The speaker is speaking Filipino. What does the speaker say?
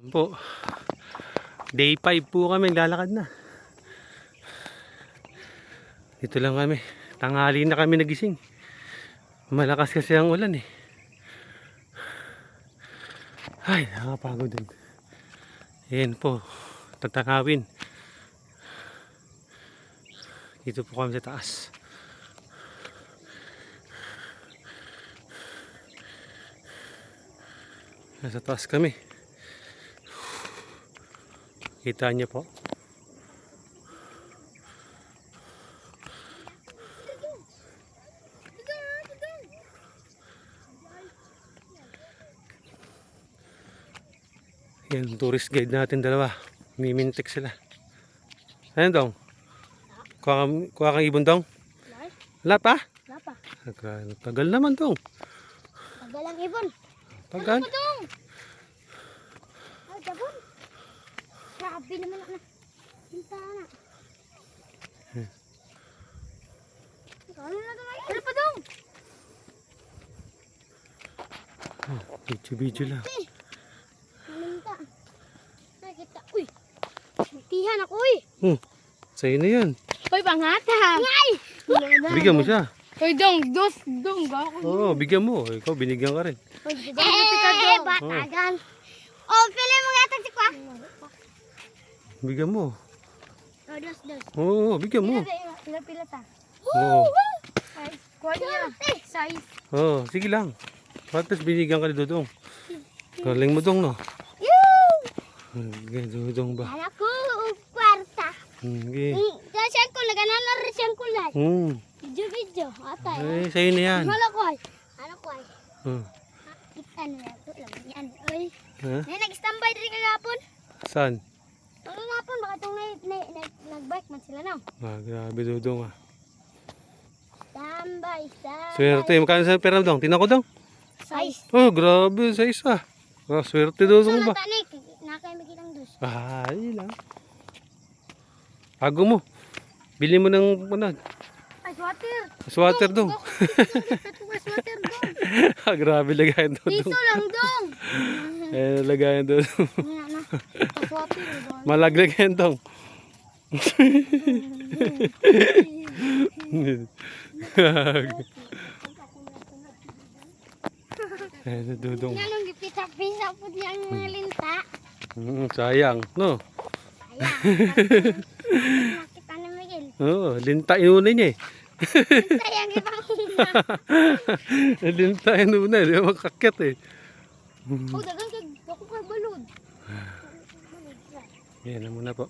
Yan po. Day 5 po kami, lalakad na. Dito lang kami. Tanghali na kami nagising. Malakas kasi ang ulan eh. Ay, nakapagod din. Ayan po, tatanawin. Dito po kami sa taas. Nasa taas kami. Kita niyo po. Yan, tourist guide natin dalawa. Mimintik sila. Ano dong? Kuha, kang- kuha kang ibon dong? Wala pa? Wala pa. Tagal, tagal naman dong. Magalang ibon. Tagal. Dong! Ay, dabon. Grabe naman na. Hinta na. Ano na ito? Ano pa dong? Video-video lang. Malinta. Nakita. Uy! Tihan ako uy! Hmm, sa'yo na yan. Uy, pangata! Ngay! Bigyan mo siya. Uy, dong! Dos! Dong! Gako! Oo, bigyan mo. Ikaw, binigyan ka rin. Eh, batagan! Oh, pili mo nga ito si Kwa! Bigyan mo. Oh, dos, dos. Oo, bigyan mo. Pila, pila ta. Oo. Ay, kuha niya. Size. Oo, sige lang. Patas binigyan ka ni Dodong. Galing mo dong, no? Sige, Dodong ba? Anak ko, kwarta. Sige. Mm, Siyang kulay, ganun na rin siyang kulay. Hmm. Video, video. Atay. Eh, sa'yo na yan. Hala ko ay. Ano ko ay? Hmm. Kita na ito lang yan. Uy. Ha? Nag-standby rin kagapon. Saan? Kagapon, baka itong na, na, na, nag-bike man sila no. Ah, grabe Dodong ah. Standby, standby. Swerte. Magkano sa pera dong? Tinan ko dong. Size. Oh, grabe sa isa. Ah, swerte Dodong ba? Nakay magiging dos. Ah, yun lang. Ago mo. Bili mo ng ano, Ay, swatter. swatter dong. Swatter dong? ah, grabe lagayan Piso Dodong. lang dong. Eh, lagayan. Nga na. Swatter dong. Malaglagayan dong. Eh, Dodong. Nga nung gipisa-pisa po diyang mga linta. Mm, sayang, no? Ayan. Nakita na Miguel. Oo, linta inunin niya eh. Sayang ibang una. linta inunin, di ba makakit eh. Oh, dagang kag ako kay balod. Yan na muna po.